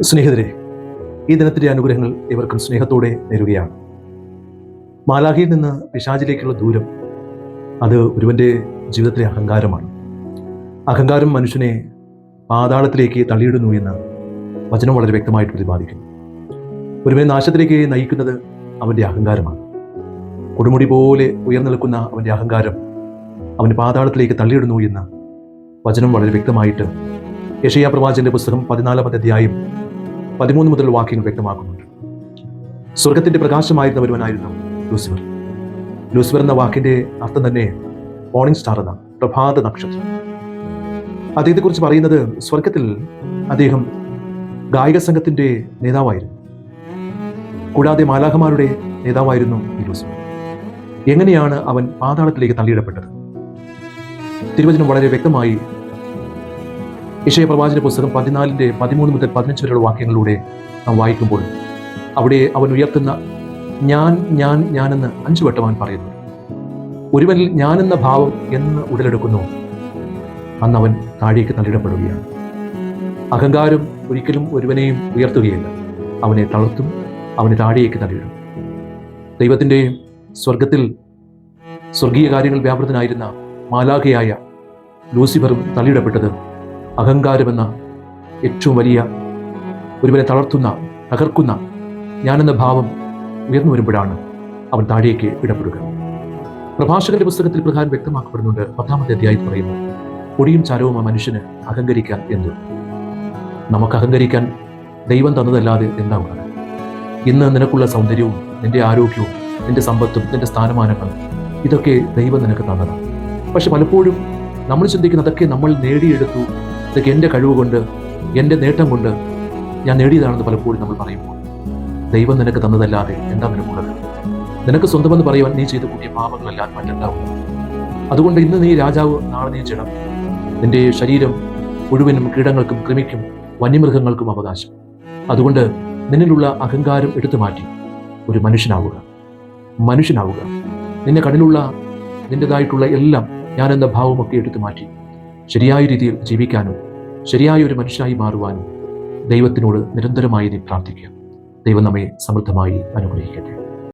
സ്നേഹിതരെ ഈ ദിനത്തിന്റെ അനുഗ്രഹങ്ങൾ ഇവർക്കും സ്നേഹത്തോടെ നേരുകയാണ്. മാലാഹിയിൽ നിന്ന് പിശാചിലേക്കുള്ള ദൂരം അത് ഒരുവന്റെ ജീവിതത്തിലെ അഹങ്കാരമാണ്. അഹങ്കാരം മനുഷ്യനെ പാതാളത്തിലേക്ക് തള്ളിയിടുന്നു എന്ന് വചനം വളരെ വ്യക്തമായിട്ട് പ്രതിപാദിക്കുന്നു. ഒരുവനെ നാശത്തിലേക്ക് നയിക്കുന്നത് അവന്റെ അഹങ്കാരമാണ്. കൊടുമുടി പോലെ ഉയർന്നു നിൽക്കുന്ന അവന്റെ അഹങ്കാരം അവന് പാതാളത്തിലേക്ക് തള്ളിയിടുന്നു എന്ന് വചനം വളരെ വ്യക്തമായിട്ട് യഷയാ പ്രവാചന്റെ പുസ്തകം പതിനാലാമത്തെ അധ്യായം പതിമൂന്ന് മുതൽ വാക്യങ്ങൾ വ്യക്തമാക്കുന്നുണ്ട്. സ്വർഗത്തിന്റെ പ്രകാശമായിരുന്ന ഒരുവനായിരുന്നു ലൂസിഫർ. ലൂസിഫർ എന്ന വാക്കിന്റെ അർത്ഥം തന്നെ മോർണിംഗ് സ്റ്റാർ എന്നാണ് പ്രഭാത നക്ഷത്രം. അദ്ദേഹത്തെക്കുറിച്ച് പറയുന്നത് സ്വർഗത്തിൽ അദ്ദേഹം ഗായക സംഘത്തിന്റെ നേതാവായിരുന്നു. കൂടാതെ മാലാഖമാരുടെ നേതാവായിരുന്നു ഈ ലൂസിഫർ. എങ്ങനെയാണ് അവൻ പാതാളത്തിലേക്ക് തള്ളിയിടപ്പെട്ടത്? തിരുവചനം വളരെ വ്യക്തമായി ഇഷയ പ്രവാചന പുസ്തകം പതിനാലിന്റെ പതിമൂന്ന് മുതൽ പതിനഞ്ച് വരെയുള്ള വാക്യങ്ങളിലൂടെ നാം വായിക്കുമ്പോൾ അവിടെ അവൻ ഉയർത്തുന്ന ഞാൻ ഞാൻ ഞാനെന്ന് അഞ്ചു വട്ടം അവൻ പറയുന്നു. ഒരുവനിൽ ഞാനെന്ന ഭാവം എന്ന് ഉടലെടുക്കുന്നു. അന്ന് അവൻ താഴേക്ക് തള്ളിടപ്പെടുകയാണ് അഹങ്കാരം ഒരിക്കലും ഒരുവനെയും ഉയർത്തുകയില്ല. അവനെ തളർത്തും അവനെ താഴേക്ക് തള്ളിയിടും. ദൈവത്തിന്റെ സ്വർഗത്തിൽ സ്വർഗീയ കാര്യങ്ങൾ വ്യാപൃതനായിരുന്ന മാലാഖയായ ലൂസിഫറും തള്ളിയിടപ്പെട്ടത് അഹങ്കാരമെന്ന ഏറ്റവും വലിയ ഒരുവനെ തളർത്തുന്ന തകർക്കുന്ന ഞാനെന്ന ഭാവം ഉയർന്നു വരുമ്പോഴാണ് അവൻ താഴേക്ക് ഇടപെടുക. പ്രഭാഷകന്റെ പുസ്തകത്തിൽ പ്രകാരം വ്യക്തമാക്കപ്പെടുന്നുണ്ട്. പത്താമത്തെ അധ്യായം പറയുന്നു പൊടിയും ചാരവും ആ മനുഷ്യന് അഹങ്കരിക്കാൻ എന്തു? നമുക്ക് അഹങ്കരിക്കാൻ ദൈവം തന്നതല്ലാതെ എന്താ ഇന്ന് നിനക്കുള്ള സൗന്ദര്യവും നിന്റെ ആരോഗ്യവും നിന്റെ സമ്പത്തും നിന്റെ സ്ഥാനമാനങ്ങളും ഇതൊക്കെ ദൈവം നിനക്ക് തന്നതാണ്. പക്ഷെ പലപ്പോഴും നമ്മൾ ചിന്തിക്കുന്ന അതൊക്കെ നമ്മൾ നേടിയെടുത്തു ഇതൊക്കെ എന്റെ കഴിവ് കൊണ്ട് എന്റെ നേട്ടം കൊണ്ട് ഞാൻ നേടിയതാണെന്ന് പലപ്പോഴും നമ്മൾ പറയുമ്പോൾ ദൈവം നിനക്ക് തന്നതല്ലാതെ എന്താ നിനക്കുള്ളത്? നിനക്ക് സ്വന്തമെന്ന് പറയുവാൻ നീ ചെയ്ത് കൂട്ടിയ പാപങ്ങളെല്ലാം മറ്റുണ്ടാവും അതുകൊണ്ട് ഇന്ന് നീ രാജാവ് നാളെ നീ ചെടം നിന്റെ ശരീരം മുഴുവനും കീടങ്ങൾക്കും കൃമിക്കും വന്യമൃഗങ്ങൾക്കും അവകാശം. അതുകൊണ്ട് നിന്നിലുള്ള അഹങ്കാരം എടുത്തു മാറ്റി ഒരു മനുഷ്യനാവുക. മനുഷ്യനാവുക. നിന്റെ കണ്ണിലുള്ള നിന്റേതായിട്ടുള്ള എല്ലാം ഞാനെന്ന ഭാവമൊക്കെ എടുത്തു മാറ്റി ശരിയായ രീതിയിൽ ജീവിക്കാനും ശരിയായ ഒരു മനുഷ്യനായി മാറുവാൻ ദൈവത്തിനോട് നിരന്തരമായി നീ പ്രാർത്ഥിക്കുക. ദൈവം നമ്മെ സമൃദ്ധമായി അനുഗ്രഹിക്കട്ടെ.